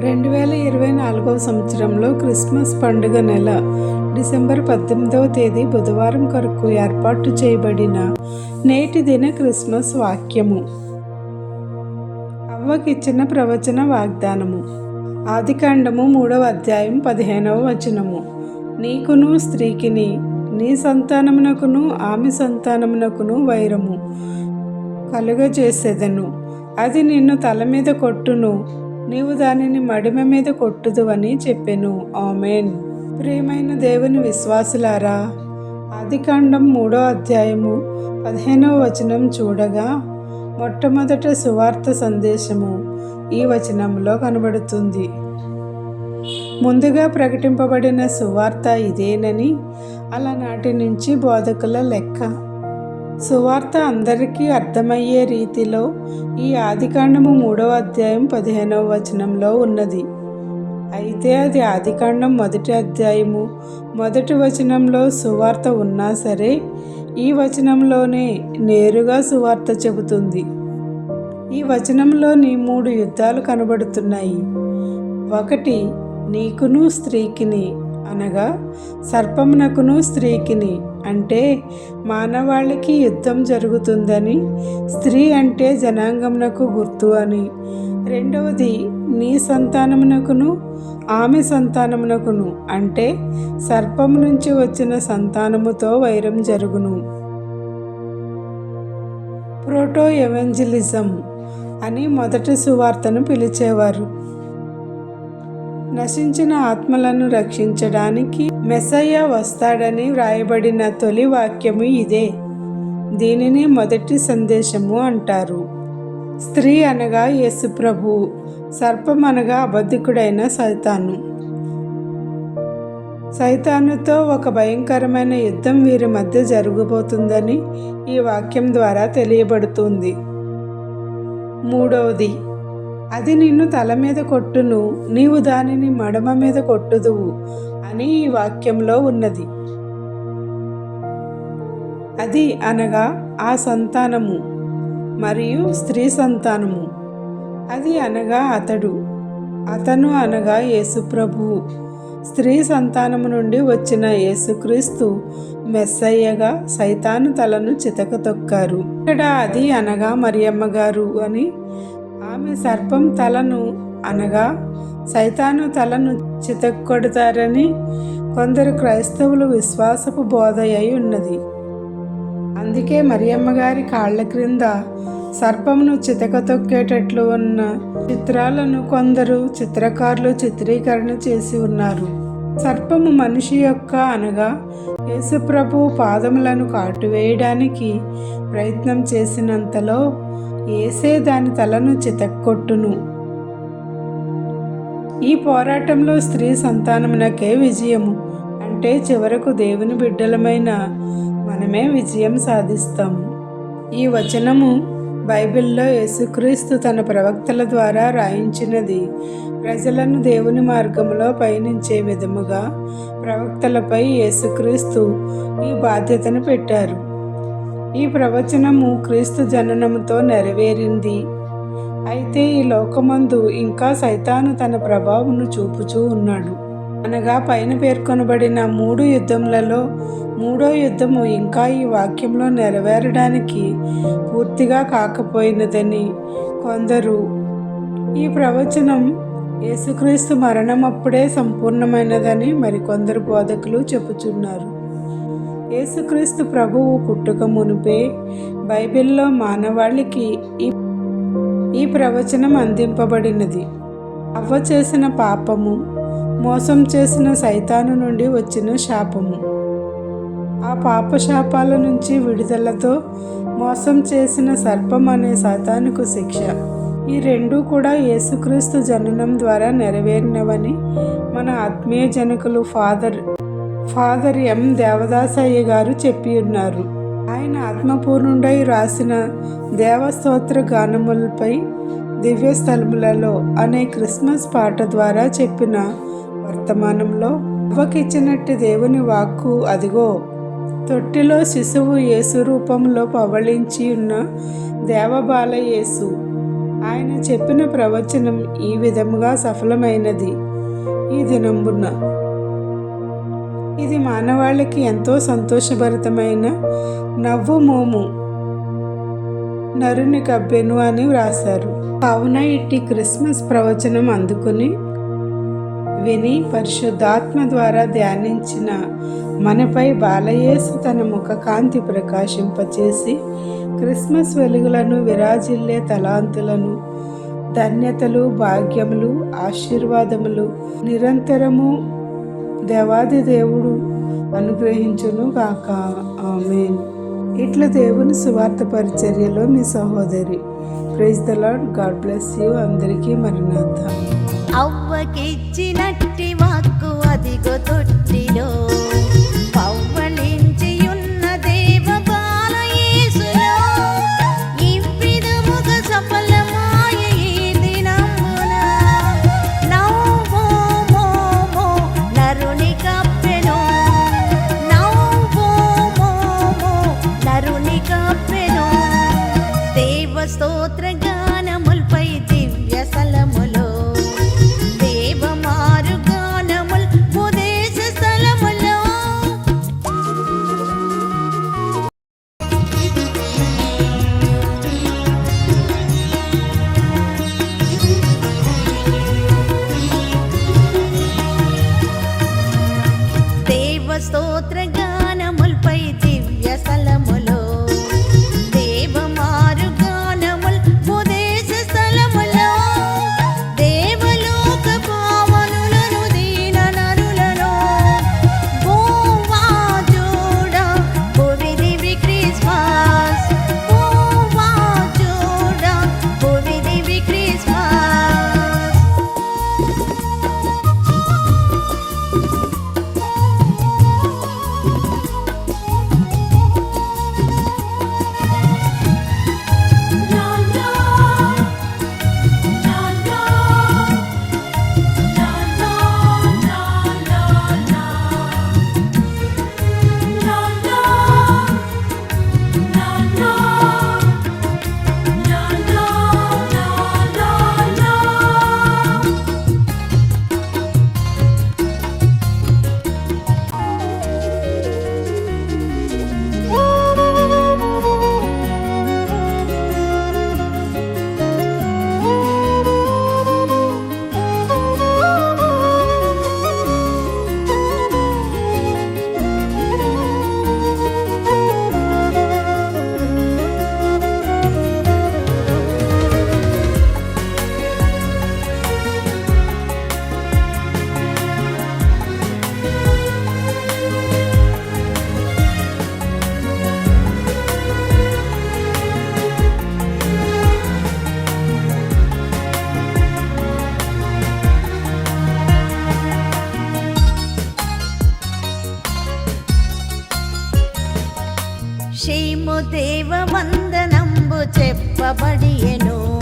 రెండు వేల ఇరవై నాలుగవ సంవత్సరంలో క్రిస్మస్ పండుగ నెల డిసెంబర్ పద్దెనిమిదవ తేదీ బుధవారం కొరకు ఏర్పాటు చేయబడిన నేటి దిన క్రిస్మస్ వాక్యము. అవ్వకిచ్చిన ప్రవచన వాగ్దానము. ఆదికాండము మూడవ అధ్యాయం పదిహేనవ వచనము. నీకును స్త్రీకిని నీ సంతానమునకును ఆమె సంతానమునకును వైరము కలుగజేసేదను. అది నిన్ను తల మీద కొట్టును. నీవు దానిని మడిమ మీద కొట్టుదు అని చెప్పెను. ఆమెన్. ప్రియమైన దేవుని విశ్వాసులారా ఆదికాండం మూడో అధ్యాయము పదిహేనవ వచనం చూడగా మొట్టమొదట సువార్త సందేశము ఈ వచనంలో కనబడుతుంది. ముందుగా ప్రకటింపబడిన సువార్త ఇదేనని అలనాటి నుంచి బోధకుల లెక్క. సువార్త అందరికీ అర్థమయ్యే రీతిలో ఈ ఆదికాండము మూడవ అధ్యాయం పదిహేనవ వచనంలో ఉన్నది. అయితే అది ఆదికాండం మొదటి అధ్యాయము. మొదటి వచనంలో సువార్త ఉన్నా సరే ఈ వచనంలోనే నేరుగా సువార్త చెబుతుంది. ఈ వచనంలోని మూడు యుద్ధాలు కనబడుతున్నాయి. ఒకటి నీకును స్త్రీకిని అనగా సర్పమునకును స్త్రీకిని అంటే మానవాళికి యుద్ధం జరుగుతుందని స్త్రీ అంటే జనాంగమునకు గుర్తు అని. రెండవది నీ సంతానమునకును ఆమె సంతానమునకును అంటే సర్పము నుంచి వచ్చిన సంతానముతో వైరం జరుగును. ప్రోటో ఎవెంజలిజం అని మొదటి సువార్తను పిలిచేవారు. నశించిన ఆత్మలను రక్షించడానికి మెస్సయ్య వస్తాడని వ్రాయబడిన తొలి వాక్యము ఇదే. దీనిని మొదటి సందేశము అంటారు. స్త్రీ అనగా యేసుప్రభు సర్పం అనగా అబద్ధికుడైన సైతాను. సైతానుతో ఒక భయంకరమైన యుద్ధం వీరి మధ్య జరగబోతుందని ఈ వాక్యం ద్వారా తెలియబడుతుంది. మూడవది అది నిన్ను తల మీద కొట్టును నీవు దానిని మడమ మీద కొట్టుదువు అని ఈ వాక్యంలో ఉన్నది. అది అనగా ఆ సంతానము మరియు స్త్రీ సంతానము. అది అనగా అతడు అతను అనగా యేసుప్రభువు స్త్రీ సంతానము నుండి వచ్చిన యేసుక్రీస్తు మెస్సయ్యగా సైతాను తలను చితకతొక్కారు ఇక్కడ అది అనగా మరియమ్మ గారు అని ఆమె సర్పం తలను అనగా సైతాను తలను చితక్కొడతారని కొందరు క్రైస్తవులు విశ్వాసపు బోధ అయి ఉన్నది. అందుకే మరియమ్మ గారి కాళ్ళ క్రింద సర్పమును చితకతొక్కేటట్లు ఉన్న చిత్రాలను కొందరు చిత్రకారులు చిత్రీకరణ చేసి ఉన్నారు. సర్పము మనిషి యొక్క అనగా యేసుప్రభు పాదములను కాటువేయడానికి ప్రయత్నం చేసినంతలో ఏసే దాని తలను చితక్కొట్టును. ఈ పోరాటంలో స్త్రీ సంతానమునకే విజయము. అంటే చివరకు దేవుని బిడ్డలమైన మనమే విజయం సాధిస్తాము ఈ వచనము బైబిల్లో యేసుక్రీస్తు తన ప్రవక్తల ద్వారా రాయించినది. ప్రజలను దేవుని మార్గంలో పయనించే విధముగా ప్రవక్తలపై యేసుక్రీస్తు ఈ బాధ్యతను పెట్టారు. ఈ ప్రవచనము క్రీస్తు జననముతో నెరవేరింది. అయితే ఈ లోకమందు ఇంకా సైతాను తన ప్రభావమును చూపుచూ ఉన్నాడు. అనగా పైన పేర్కొనబడిన మూడు యుద్ధములలో మూడో యుద్ధము ఇంకా ఈ వాక్యంలో నెరవేరడానికి పూర్తిగా కాకపోయినదని కొందరు. ఈ ప్రవచనం యేసుక్రీస్తు మరణం అప్పుడే సంపూర్ణమైనదని మరికొందరు బోధకులు చెప్పుచున్నారు. యేసుక్రీస్తు ప్రభువు పుట్టుక మునిపే బైబిల్లో మానవాళికి ఈ ఈ ప్రవచనం అందింపబడినది. అవ్వ చేసిన పాపము మోసం చేసిన సైతాను నుండి వచ్చిన శాపము. ఆ పాప శాపాల నుంచి విడుదలతో మోసం చేసిన సర్పం అనే సైతానుకు శిక్ష. ఈ రెండూ కూడా యేసుక్రీస్తు జననం ద్వారా నెరవేరినవని మన ఆత్మీయ జనకులు ఫాదర్ ఫాదర్ ఎం. దేవదాసయ్య గారు చెప్పి ఉన్నారు. ఆయన ఆత్మపూర్ణుడై రాసిన దేవస్తోత్ర గానములపై దివ్య స్థలములలో అనే క్రిస్మస్ పాట ద్వారా చెప్పిన వర్తమానంలో అవ్వకిచ్చినట్టు దేవుని వాక్కు అదిగో తొట్టిలో శిశువు యేసు రూపంలో పవళించి ఉన్న దేవబాల యేసు. ఆయన చెప్పిన ప్రవచనం ఈ విధముగా సఫలమైనది. ఈ దినంబున ఇది మానవాళికి ఎంతో సంతోషభరితమైన నవ్వు మోము. నరుని కబ్బెను అని వ్రాశారు. కావున ఇట్టి క్రిస్మస్ ప్రవచనం అందుకుని విని పరిశుద్ధాత్మ ద్వారా ధ్యానించిన మనపై బాలయేసు తన ముఖ కాంతి ప్రకాశింపచేసి క్రిస్మస్ వెలుగులను విరాజిల్లే తలాంతులను ధన్యతలు భాగ్యములు ఆశీర్వాదములు నిరంతరము దేవాది దేవుడు అనుగ్రహించును కాక ఆమె ఇట్లా దేవుని సువార్త పరిచర్యలో మీ సహోదరి. Praise the lord god bless you. అందరికీ మరణార్థ. అవ్వకిచ్చినట్టి వాక్కు అదిగో తొట్టి. శేము దేవ వందనంబు చెప్పబడియను.